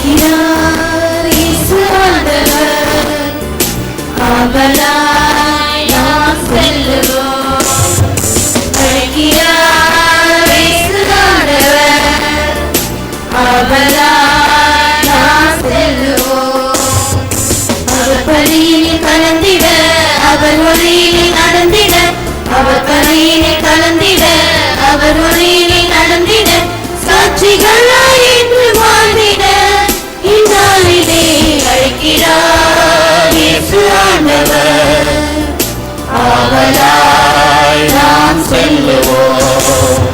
ኪዳን አበላይ ያስፈልገው இயேசு ஆண்டவர் ஆவலாய் நாம் செல்லுவோம்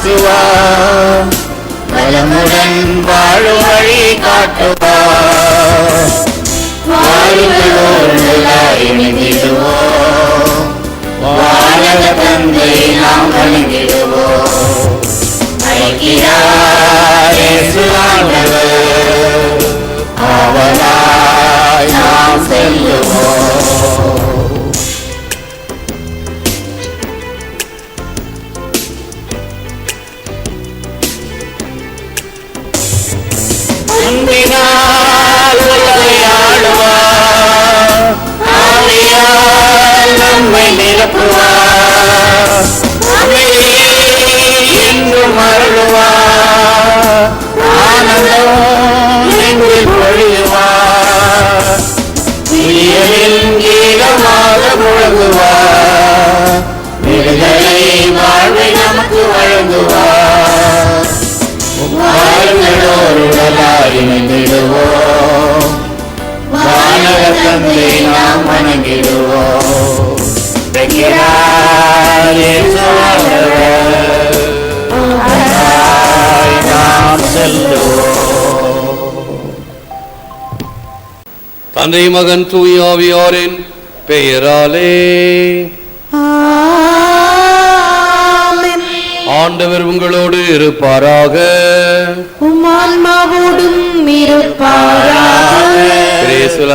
மாற்றுவார் வளமுடன் வாழும் வழி காட்டுவார் வாழ்களோடு இணைந்திடுவோம் வாழக தந்தை நாம் வணங்கிடுவோம் அழைக்கிறார் இயேசு நாம் செல்லுவோம் நிரப்புவார் என்றும் அருளுவார் ஆனந்தம் நெஞ்சில் பொழியுவார் விடியலின் கீதமாக முழங்குவார் விடுதலை வாழ்வை நமக்கு வழங்குவார் வாழ்களோருடலாய் இணைந்திடுவோம் வானக தந்தை நாம் வணங்கிடுவோம் அவராய் நாம் செல்லுவோம் தந்தை மகன் தூய ஆவியாரின் பெயராலே. ஆண்டவர் உங்களோடு இருப்பாராக.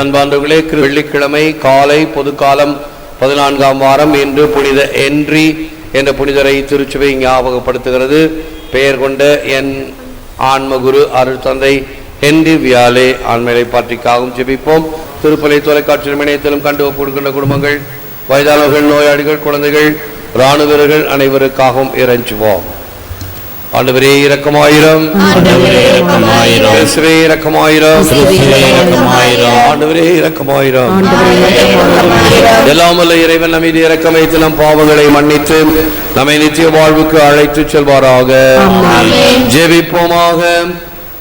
அன்பாண்டவர்களே வெள்ளிக்கிழமை காலை பொதுக்காலம் பதினான்காம் வாரம் இன்று புனித என்றி என்ற புனிதரை திருச்சுவை ஞாபகப்படுத்துகிறது. பெயர் கொண்ட என் ஆன்மகுரு அருள் தந்தை ஹென்றி வியாலே ஆண்மையை பாற்றிக்காகவும் ஜெபிப்போம். திருப்பலை தொலைக்காட்சி இணையத்திலும் கண்டு கொடுக்கின்ற குடும்பங்கள் வயதானவர்கள் நோயாளிகள் குழந்தைகள் இராணுவர்கள் அனைவருக்காகவும் இறைஞ்சுவோம். ஆண்டவரே இரக்கமாயிரம். இயேசுவே இரக்கமாயிரம். ஆண்டவரே இரக்கமாயிரம். எல்லாம் வல்ல இறைவன் நம்மீது இரக்கம் வைத்து நம் பாவங்களை மன்னித்து நம்மை நித்திய வாழ்வுக்கு அழைத்து செல்வாராக. ஜெபிப்போமாக.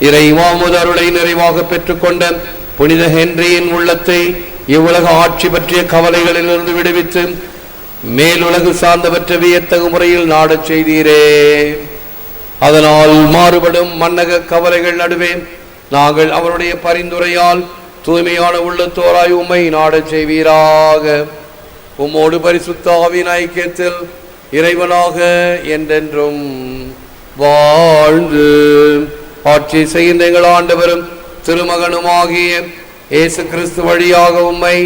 இறைவாமுத அருளை நிறைவாக பெற்றுக்கொண்ட புனித ஹென்ரியின் உள்ளத்தை இவ்வுலக ஆட்சி பற்றிய கவலைகளிலிருந்து விடுவித்து மேலுலகு சார்ந்தவற்ற வியத்தகு முறையில் நாடச் செய்தீரே. அதனால் மாறுபடும் மன்னக கவலைகள் நடுவே நாங்கள் அவருடைய பரிந்துரையால் தூய்மையான உள்ளத்தோராய் உம்மை நாடச் செய்வீராக. உம்மோடு பரிசுத்தாவின் ஐக்கியத்தில் இறைவனாக என்றென்றும் வாழ்ந்து ஆட்சி செய்கின்ற எங்கள் ஆண்டவரும் திருமகனுமாகிய இயேசு கிறிஸ்து வழியாக உம்மை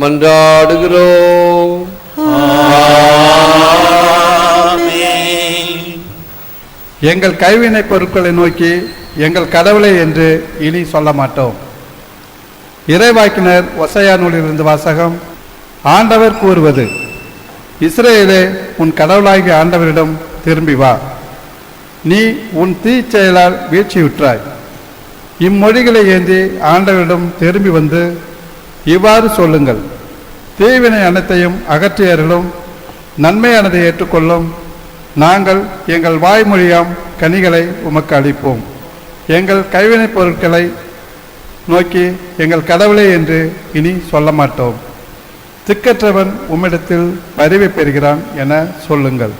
மன்றாடுகிறோம். எங்கள் கைவினை பொருட்களை நோக்கி எங்கள் கடவுளை என்று இனி சொல்ல மாட்டோம். இறைவாக்கினர் ஒசையா நூலிலிருந்து வாசகம் ஆண்டவர் கூறுவது இஸ்ரேலே உன் கடவுளாகிய ஆண்டவரிடம் திரும்பி வா. நீ உன் தீச்செயலால் வீழ்ச்சியுற்றாய். இம்மொழிகளை ஏந்தி ஆண்டவரிடம் திரும்பி வந்து இவ்வாறு சொல்லுங்கள். தீவினை அனைத்தையும் அகற்றியர்களும் நன்மையானதை ஏற்றுக்கொள்ளும் நாங்கள் எங்கள் வாய்மொழியாம் கனிகளை உமக்கு அளிப்போம். எங்கள் கைவினைப் பொருட்களை நோக்கி எங்கள் கடவுளே என்று இனி சொல்ல மாட்டோம் திக்கற்றவன் உம்மிடத்தில் பரிவை பெறுகிறான் என சொல்லுங்கள்.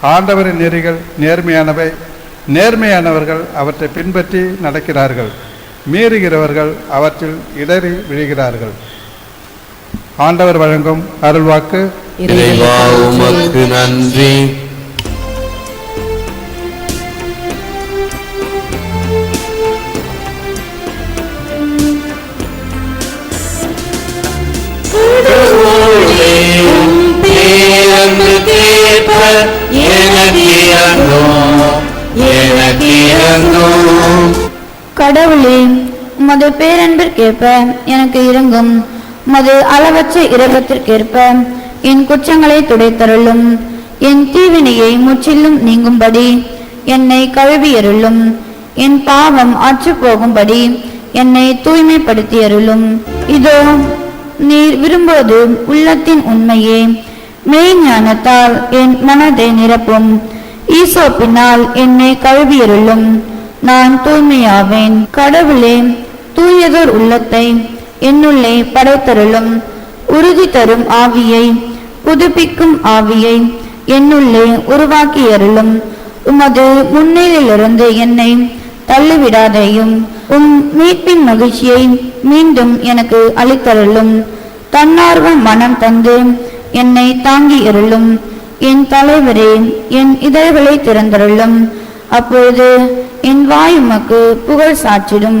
ஆண்டவரின் நெறிகள் நேர்மையானவை. நேர்மையானவர்கள் அவற்றை பின்பற்றி நடக்கிறார்கள். மீறுகிறவர்கள் அவற்றில் இடறி விழுகிறார்கள். ஆண்டவர் வழங்கும் அருள்வாக்கு. இறைவா உமக்கு நன்றி. கடவுளே உமது பேரன்பிற்கேற்ப எனக்கு இறங்கும் உமது அளவற்ற இரக்கத்திற்கேற்ப என் குற்றங்களை துடைத்தருளும். என் தீவினையை முற்றிலும் நீங்கும்படி என்னை கழுவியருளும். என் பாவம் அற்று போகும்படி என்னை தூய்மைப்படுத்தியருளும். இதோ நீர் விரும்புவது உள்ளத்தின் உண்மையே. மெய்ஞானத்தால் என் மனதை நிரப்பும். ஈசோப்பினால் என்னை கழுவியருளும். நான் தூய்மையாவேன். கடவுளே தூயதோர் உள்ளத்தை என்னுள்ளே படைத்தருளும் உறுதி தரும் ஆவியை புதுப்பிக்கும் ஆவியை என்னுள்ளே உருவாக்கியருளும். உமது முன்னிலிருந்து என்னை தள்ளிவிடாதையும் உம் மீட்பின் மகிழ்ச்சியை மீண்டும் எனக்கு அளித்தருளும். தன்னார்வ மனம் தந்து என்னை தாங்கி இருளும் என் தலைவரே என் இதழ்களை திறந்தருளும். அப்பொழுது என் வாய் உமக்கு புகழ் சாற்றிடும்.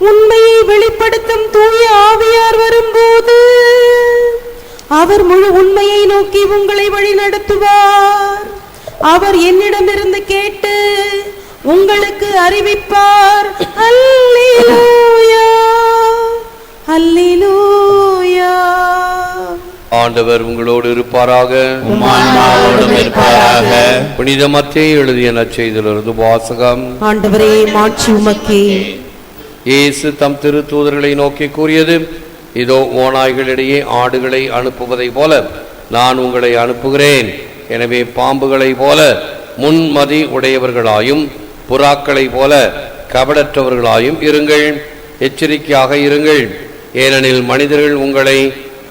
உண்மையை வெளிப்படுத்தும் தூய ஆவியார் வரும்போது அவர் முழு உண்மையை நோக்கி உங்களை வழி நடத்துவார் அவர் என்னிடமிருந்து கேட்டு உங்களுக்கு அறிவிப்பார். அல்லேலூயா அல்லேலூயா ஆண்டவர் உங்களோடு இருப்பாராக. இருப்பாராக. புனித மத்திய எழுதிய நற்செய்திலிருந்து வாசகம். ஆண்டவரே மாட்சி உமக்கே. இயேசு தம் திரு தூதர்களை நோக்கி கூறியது இதோ ஓநாய்களிடையே ஆடுகளை அனுப்புவதைப் போல நான் உங்களை அனுப்புகிறேன். எனவே பாம்புகளைப் போல முன்மதி உடையவர்களாயும் புறாக்களைப் போல கபடற்றவர்களாயும் இருங்கள். எச்சரிக்கையாக இருங்கள். ஏனெனில் மனிதர்கள் உங்களை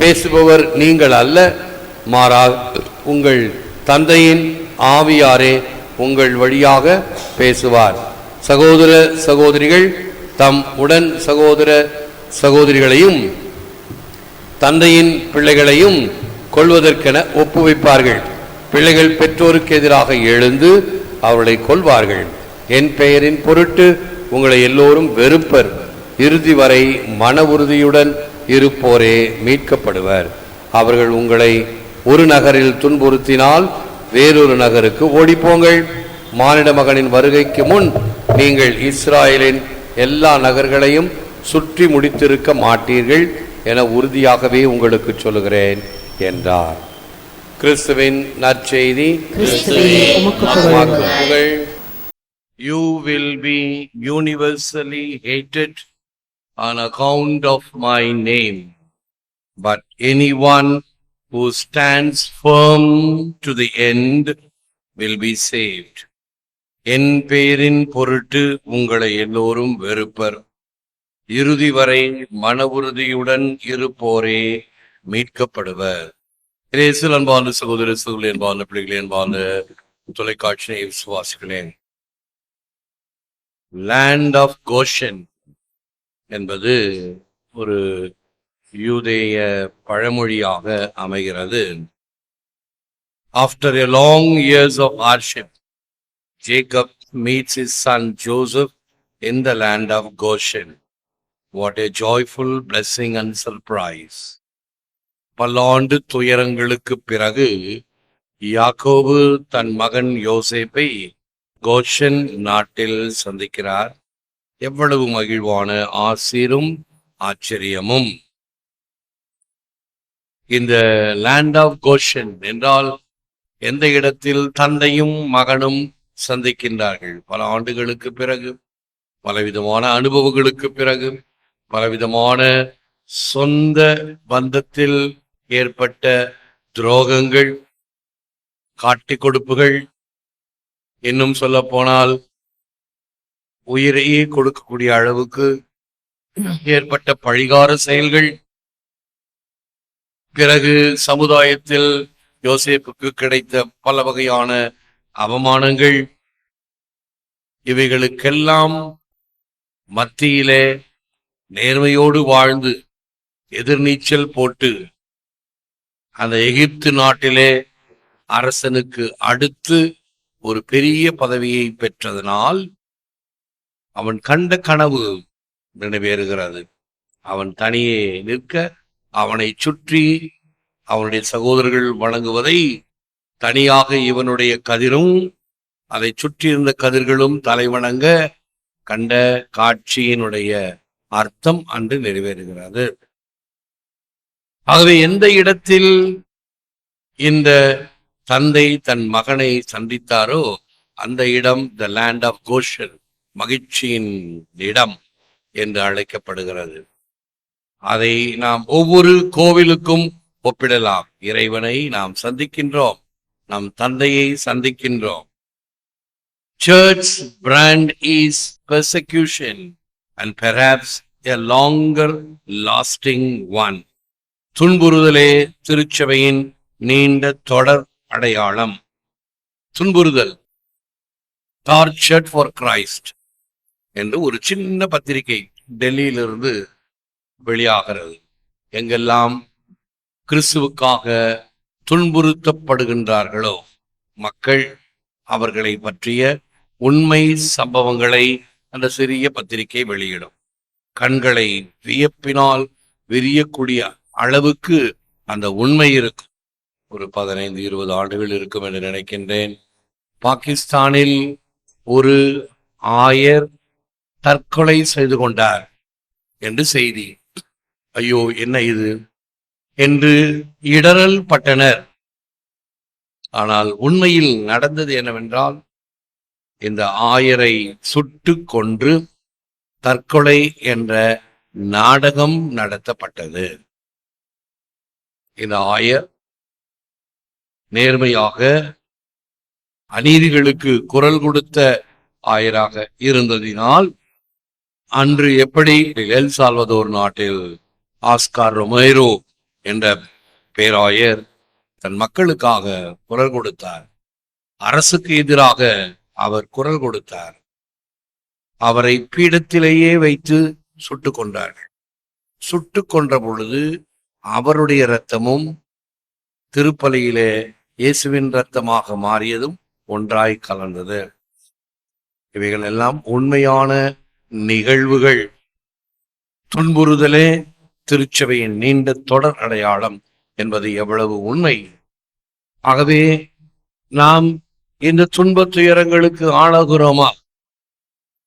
பேசுபவர் நீங்கள் அல்ல. மாறாக உங்கள் தந்தையின் ஆவியாரே உங்கள் வழியாக பேசுவார். சகோதர சகோதரிகள் தம் உடன் சகோதர சகோதரிகளையும் தந்தையின் பிள்ளைகளையும் கொள்வதற்கென ஒப்புவிப்பார்கள். பிள்ளைகள் பெற்றோருக்கு எதிராக எழுந்து அவர்களை கொள்வார்கள் என் பெயரின் பொருட்டு உங்களை எல்லோரும் வெறுப்பர். இறுதி வரை மன உறுதியுடன் இருப்போரே மீட்கப்படுவர். அவர்கள் உங்களை ஒரு நகரில் துன்புறுத்தினால் வேறொரு நகருக்கு ஓடிப்போங்கள். மானிட மகனின் வருகைக்கு முன் நீங்கள் இஸ்ராயலின் எல்லா நகர்களையும் சுற்றி முடித்திருக்க மாட்டீர்கள் என உறுதியாகவே உங்களுக்கு சொல்லுகிறேன் என்றார். கிறிஸ்துவின் நற்செய்தி புகழ். You will be universally hated on account of my name, but anyone who stands firm to the end will be saved. என் பேரின் பொருட்டு உங்களை எல்லோரும் வெறுப்பர். இறுதி வரை மன உறுதியுடன் இருப்போரே மீட்கப்படுவர். இயேசுவில் அன்பான சகோதர சகோதரி அன்பான பிள்ளைகளே அன்பான தொலைக்காட்சியை விசுவாசிக்கிறேன் லேண்ட் ஆஃப் கோஷன் என்பது ஒரு யூதேய பழமொழியாக அமைகிறது. After a long years of hardship Jacob meets his son Joseph in the land of Goshen what a joyful blessing and surprise பல்லாண்டு துயரங்களுக்கு பிறகு யாக்கோபு தன் மகன் யோசேப்பை கோஷன் நாட்டில் சந்திக்கிறார். எவ்வளவு மகிழ்வான ஆசிரும் ஆச்சரியமும். இந்த லேண்ட் ஆஃப் கோஷன் என்றால் எந்த இடத்தில் தந்தையும் மகனும் சந்திக்கின்றார்கள்? பல ஆண்டுகளுக்கு பிறகு பலவிதமான அனுபவங்களுக்கு பிறகு பலவிதமான சொந்த பந்தத்தில் ஏற்பட்ட துரோகங்கள் காட்டிக் கொடுப்புகள். இன்னும் சொல்ல போனால் உயிரையே கொடுக்கக்கூடிய அளவுக்கு ஏற்பட்ட பழிகார செயல்கள். பிறகு சமுதாயத்தில் யோசேப்புக்கு கிடைத்த பல வகையான அவமானங்கள். இவைகளுக்கெல்லாம் மத்தியிலே நேர்மையோடு வாழ்ந்து எதிர்நீச்சல் போட்டு அந்த எகிப்து நாட்டிலே அரசனுக்கு அடுத்து ஒரு பெரிய பதவியை பெற்றதனால் அவன் கண்ட கனவு நிறைவேறுகிறது. அவன் தனியே நிற்க அவனை சுற்றி அவனுடைய சகோதரர்கள் வணங்குவதை தனியாக இவனுடைய கதிரும் அதை சுற்றி இருந்த கதிர்களும் தலைவணங்க கண்ட காட்சியினுடைய அர்த்தம் அன்று நிறைவேறுகிறது. ஆகவே எந்த இடத்தில் இந்த தந்தை தன் மகனை சந்தித்தாரோ அந்த இடம் த லேண்ட் ஆஃப் கோஷன் மகிழ்ச்சியின் இடம் என்று அழைக்கப்படுகிறது. அதை நாம் ஒவ்வொரு கோவிலுக்கும் ஒப்பிடலாம். இறைவனை நாம் சந்திக்கின்றோம். நம் தந்தையை சந்திக்கின்றோம். Church brand is persecution and perhaps a longer lasting one. துன்புறுதலே திருச்சபையின் நீண்ட தொடர் அடையாளம். துன்புறுதல். டார்ச்சர்ட் ஃபார் கிரைஸ்ட் என்று ஒரு சின்ன பத்திரிகை டெல்லியிலிருந்து வெளியாகிறது. எங்கெல்லாம் கிறிஸ்துவுக்காக துன்புறுத்தப்படுகின்றார்களோ மக்கள் அவர்களை பற்றிய உண்மை சம்பவங்களை அந்த சிறிய பத்திரிகை வெளியிடும். கண்களை வியப்பினால் விரியக்கூடிய அளவுக்கு அந்த உண்மை இருக்கும். ஒரு பதினைந்து இருபது ஆண்டுகள் இருக்கும் என்று நினைக்கின்றேன். பாகிஸ்தானில் ஒரு ஆயர் தற்கொலை செய்து கொண்டார் என்று செய்தி. ஐயோ என்ன இது? என்று இடரல் பட்டனர். ஆனால் உண்மையில் நடந்தது என்னவென்றால் இந்த ஆயரை சுட்டு கொன்று தற்கொலை என்ற நாடகம் நடத்தப்பட்டது. இந்த ஆயர் நேர்மையாக அநீதிகளுக்கு குரல் கொடுத்த ஆயராக இருந்ததினால் அன்று எப்படி எல் சால்வதோர் நாட்டில் ஆஸ்கார் ரொமேரோ என்ற பேராயர் தன் மக்களுக்காக குரல் கொடுத்தார். அரசுக்கு எதிராக அவர் குரல் கொடுத்தார். அவரை பீடத்திலேயே வைத்து சுட்டு கொண்டார்கள். சுட்டு கொன்ற பொழுது அவருடைய இரத்தமும் திருப்பலியிலே இயேசுவின் இரத்தமாக மாறியதும் ஒன்றாய் கலந்தது. இவைகள் எல்லாம் உண்மையான நிகழ்வுகள். துன்புறுதலே திருச்சபையின் நீண்ட தொடர் அடையாளம் என்பது எவ்வளவு உண்மை. ஆகவே நாம் இந்த துன்பத் துயரங்களுக்கு ஆளாகிறோமா?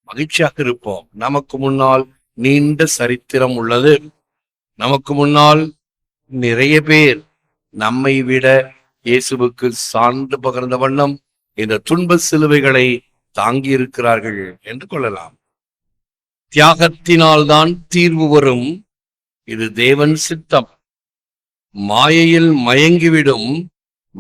மகிழ்ச்சியாக இருப்போம். நமக்கு முன்னால் நீண்ட சரித்திரம் உள்ளது. நமக்கு முன்னால் நிறைய பேர் நம்மை விட இயேசுவுக்கு சார்ந்து பகிர்ந்த வண்ணம் இந்த துன்ப சிலுவைகளை தாங்கி இருக்கிறார்கள் என்று கொள்ளலாம். தியாகத்தினால்தான் தீர்வு வரும். இது தேவன் சித்தம். மாயையில் மயங்கிவிடும்.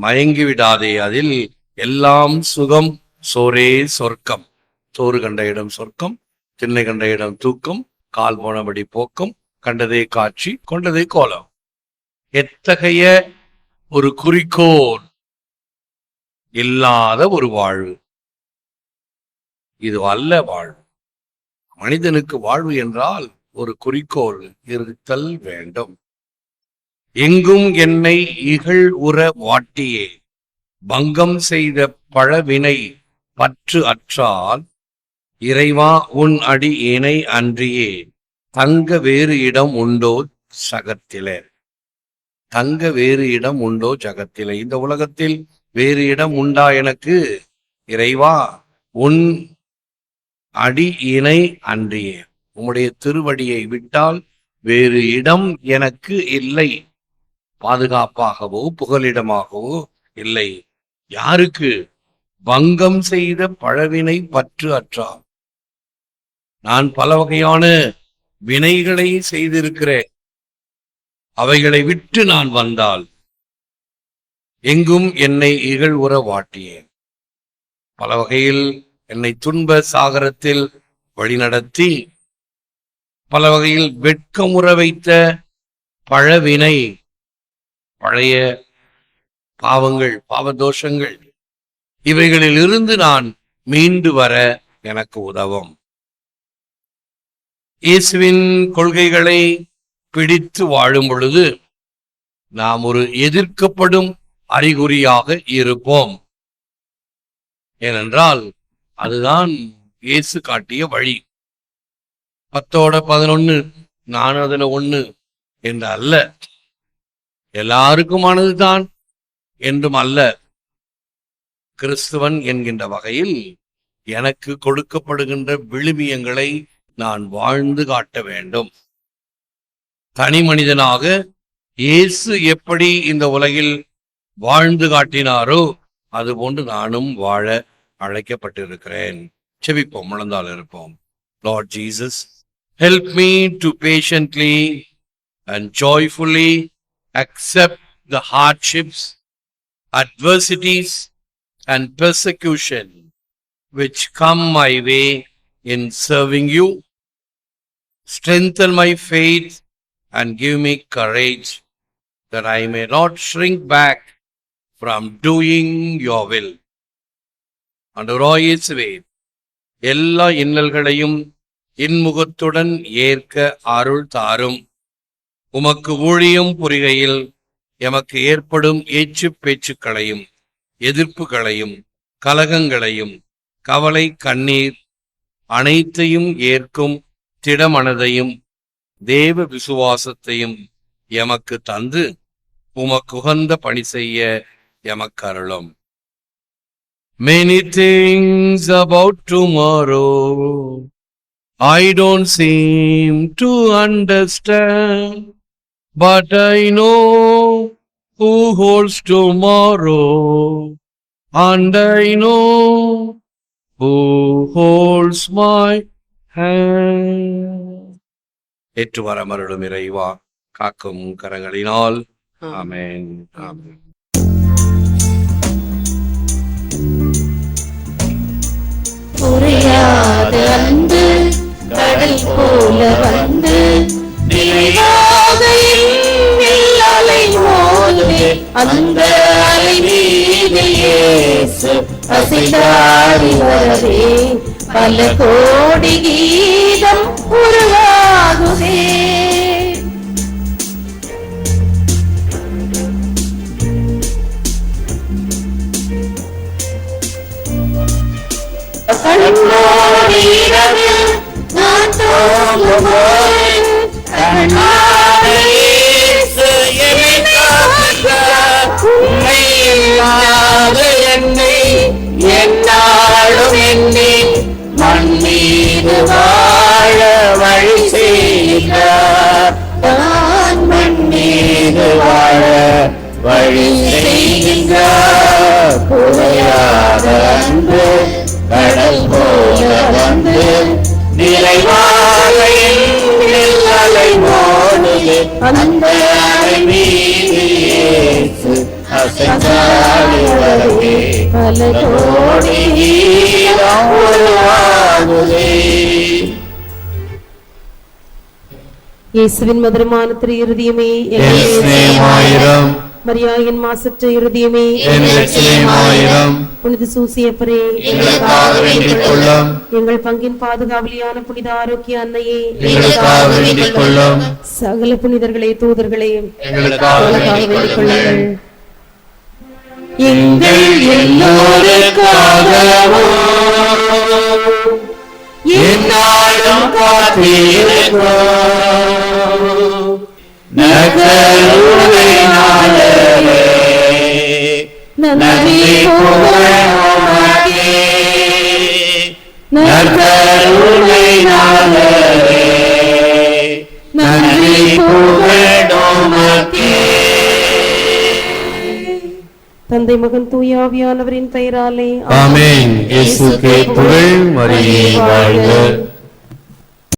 மயங்கிவிடாதே அதில் எல்லாம் சுகம். சோரே சொர்க்கம். சோறு கண்ட இடம் சொர்க்கம். திண்ணை கண்ட இடம் தூக்கம். கால் போனபடி போக்கம். கண்டதே காட்சி கொண்டதே கோலம். எத்தகைய ஒரு குறிக்கோள்? இல்லாத ஒரு வாழ்வு. இது அல்ல வாழ்வு. மனிதனுக்கு வாழ்வு என்றால் ஒரு குறிக்கோள் இருத்தல் வேண்டும். எங்கும் என்னை இகழ் உற வாட்டியே பங்கம் செய்த பழவினை பற்று அற்றால் இறைவா உன் அடி இணை அன்றியே தங்க வேறு இடம் உண்டோ சகத்திலே தங்க வேறு இடம் உண்டோ சகத்திலே இந்த உலகத்தில் வேறு இடம் உண்டா எனக்கு? இறைவா உன் அடி இணை அன்றியே. உம்முடைய திருவடியை விட்டால் வேறு இடம் எனக்கு இல்லை. பாதுகாப்பாகவோ புகலிடமாகவோ இல்லை. யாருக்கு? பங்கம் செய்த பழவினை பற்று அற்றார். நான் பல வகையான வினைகளை செய்திருக்கிறேன். அவைகளை விட்டு நான் வந்தால் எங்கும் என்னை இகழ் உற வாட்டியேன். பல வகையில் என்னை துன்ப சாகரத்தில் வழிநடத்தி பல வகையில் வெட்கமுற வைத்த பழவினை பழைய பாவங்கள் பாவதோஷங்கள் இவைகளில் இருந்து நான் மீண்டு வர எனக்கு உதவும். இயேசுவின் கொள்கைகளை பிடித்து வாழும் பொழுது நாம் ஒரு எதிர்க்கப்படும் அறிகுறியாக இருப்போம். ஏனென்றால் அதுதான் இயேசு காட்டிய வழி. பத்தோட பதினொன்னு நான் அதுல ஒண்ணு என்று அல்ல. எல்லாருக்குமானதுதான் என்றும் அல்ல. கிறிஸ்துவன் என்கின்ற வகையில் எனக்கு கொடுக்கப்படுகின்ற விழுமியங்களை நான் வாழ்ந்து காட்ட வேண்டும். தனி மனிதனாக இயேசு எப்படி இந்த உலகில் வாழ்ந்து காட்டினாரோ அதுபோன்று நானும் வாழ அழைக்கப்பட்டிருக்கிறேன் செபிப்போம் முழந்தால் இருப்போம் Lord Jesus help me to patiently and joyfully accept the hardships adversities and persecution which come my way in serving you. Strengthen my faith and give me courage that I may not shrink back from doing your will. அன்றுராயேசுவே எல்லா இன்னல்களையும் இன்முகத்துடன் ஏற்க அருள் தாரும். உமக்கு ஊழியம் புரிகையில் எமக்கு ஏற்படும் ஏச்சு பேச்சுக்களையும் எதிர்ப்புகளையும் கலகங்களையும் கவலை கண்ணீர் அனைத்தையும் ஏற்கும் திடமனதையும் தேவ விசுவாசத்தையும் எமக்கு தந்து உமக்குகந்த பணி செய்ய எமக்கருளும் Many things about tomorrow I don't seem to understand, but I know who holds tomorrow, and I know who holds my hand. ஏற்று வர மருளும் இறைவா காக்கும் கரங்களினால் ஆமென் ஆமென் புரியாத அன்பு கடல் போல வந்து நிறைவாக அலை மோதுமே அந்த அலை அசைந்தாடி வரவே. பல கோடி கீதம் உருவாகுதே வழி செய்கின்றார் புரியாத அன்பு கடல் போல வந்து நிறைவாக எண்ணில் அலை மோதுது அந்த அலை மீது இயேசு அசைந்தாடி வரவே பல கோடி கீதம் உருவாகுதே இயேசுவின் மதுரமான திரு இருதயமே சிநேகமாயிரம் மரியாயின் மாசற்ற இருதயமே. புனித சூசியப்பரே. எங்கள் பங்கின் பாதுகாவலியான புனித ஆரோக்கிய அன்னையே. சகல புனிதர்களே தூதர்களே. எங்கள் எல்லோருக்காகவும் என்னாலும் நன்றி நன்றி தந்தை மகன் தூயாவியானவரின் பெயராலே ஆமென் இயேசுக்கே புகழ் மரியே வாழ்க